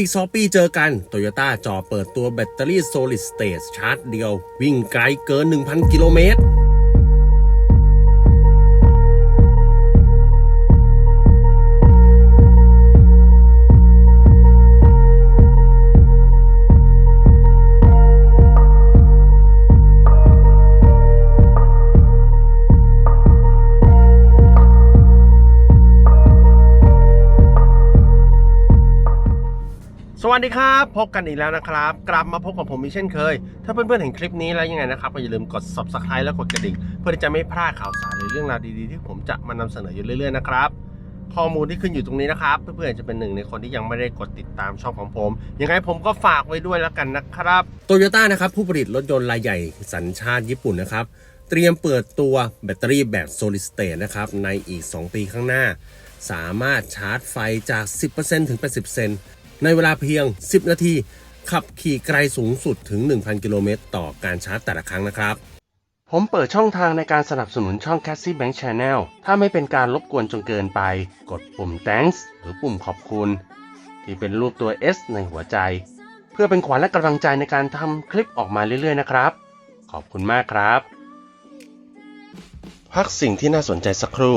อีก 2 ปีเจอกัน โตโยต้าจอเปิดตัวแบตเตอรี่ Solid State ชาร์จเดียว วิ่งไกลเกิน 1,000 กิโลเมตร วัสดีครับ พบกันอีกแล้วนะครับ กลับมาพบกับผมอีกเช่นเคย ถ้าเพื่อนๆเห็นคลิปนี้แล้วยังไงนะครับก็อย่าลืมกด subscribe และกดกระดิ่ง เพื่อที่จะไม่พลาดข่าวสารหรือเรื่องราวดีๆ ที่ผมจะมานำเสนออยู่เรื่อยๆนะครับข้อมูลที่ขึ้นอยู่ตรงนี้นะครับ เพื่อนๆจะเป็นหนึ่งในคนที่ยังไม่ได้กดติดตามช่องของผมยังไงผมก็ฝากไว้ด้วยแล้วกันนะครับโตโยต้านะครับผู้ผลิตรถยนต์รายใหญ่สัญชาติญี่ปุ่นนะครับเตรียมเปิดตัวแบตเตอรี่แบบ solid state นะครับในอีก 2 ปีข้างหน้า สามารถชาร์จไฟจาก 10%ถึง 80% ในเวลาเพียง 10 นาที ขับขี่ไกลสูงสุดถึง 1,000 กิโลเมตรต่อการชาร์จแต่ละครั้งนะครับ ผมเปิดช่องทางในการสนับสนุนช่อง Cassie Bank Channel ถ้าไม่เป็นการรบกวนจนเกินไป กดปุ่ม thanks หรือปุ่มขอบคุณ ที่เป็นรูปตัว S ในหัวใจ เพื่อเป็นขวัญและกำลังใจในการทำคลิปออกมาเรื่อยๆนะครับ ขอบคุณมากครับ พักสิ่งที่น่าสนใจสักครู่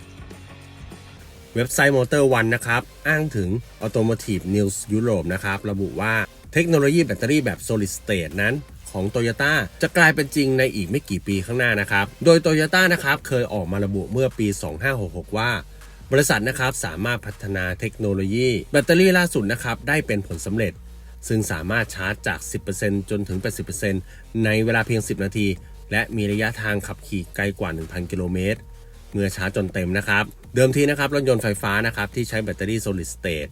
เว็บไซต์ Motor One นะครับ อ้างถึง Automotive News Europe นะครับ ระบุว่าเทคโนโลยีแบตเตอรี่แบบ Solid State นั้นของ Toyota จะกลายเป็นจริงในอีกไม่กี่ปีข้างหน้านะครับ โดย Toyota นะครับเคยออกมาระบุเมื่อปี 2566 ว่า บริษัทนะครับสามารถพัฒนาเทคโนโลยี แบตเตอรี่ล่าสุดนะครับได้เป็นผลสำเร็จ ซึ่งสามารถชาร์จจาก 10%จนถึง 80%ในเวลาเพียง 10 นาที และมีระยะทางขับขี่ไกลกว่า 1,000 กิโลเมตร เมื่อชาร์จจนเต็มนะครับ เดิมทีนะครับรถยนต์ไฟฟ้านะครับที่ใช้แบตเตอรี่ solid state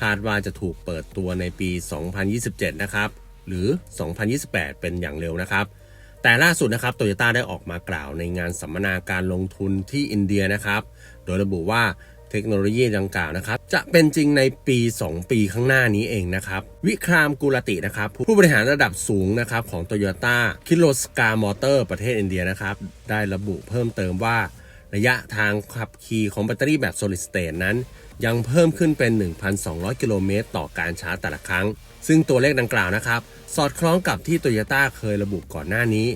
คาดว่าจะถูกเปิดตัวในปี 2027 นะครับ หรือ 2028 เป็นอย่างเร็วนะครับ แต่ล่าสุดนะครับโตโยต้าได้ออกมากล่าวในงานสัมมนาการลงทุนที่อินเดียนะครับ โดยระบุว่าเทคโนโลยีดังกล่าวนะครับ จะเป็นจริงในปี 2 ปีข้างหน้านี้เองนะครับ วิครามกุลตินะครับ ผู้บริหารระดับสูงนะครับของโตโยต้าคิโลสกามอเตอร์ประเทศอินเดียนะครับ ได้ระบุเพิ่มเติมว่า ระยะทางขับขี่ของแบตเตอรี่แบบ solid state นั้น ยังเพิ่มขึ้นเป็น 1,200 กิโลเมตรต่อการชาร์จแต่ละครั้ง ซึ่งตัวเลขดังกล่าวนะครับ สอดคล้องกับที่โตโยต้าเคยระบุก่อนหน้านี้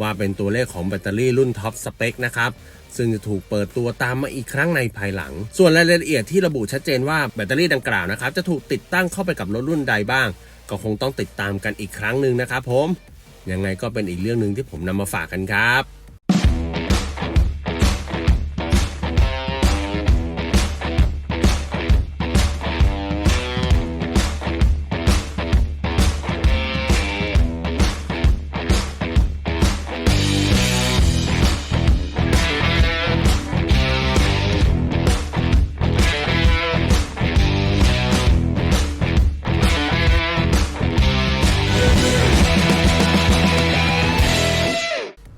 ว่าเป็นตัวเลขของแบตเตอรี่รุ่นท็อปสเปคนะครับซึ่งจะถูกเปิดตัวตามมาอีกครั้งในภายหลัง ส่วนรายละเอียดที่ระบุชัดเจนว่าแบตเตอรี่ดังกล่าวนะครับจะถูกติดตั้งเข้าไปกับรถรุ่นใดบ้าง ก็คงต้องติดตามกันอีกครั้งหนึ่งนะครับผมยังไงก็เป็นอีกเรื่องหนึ่งที่ผมนำมาฝากกันครับ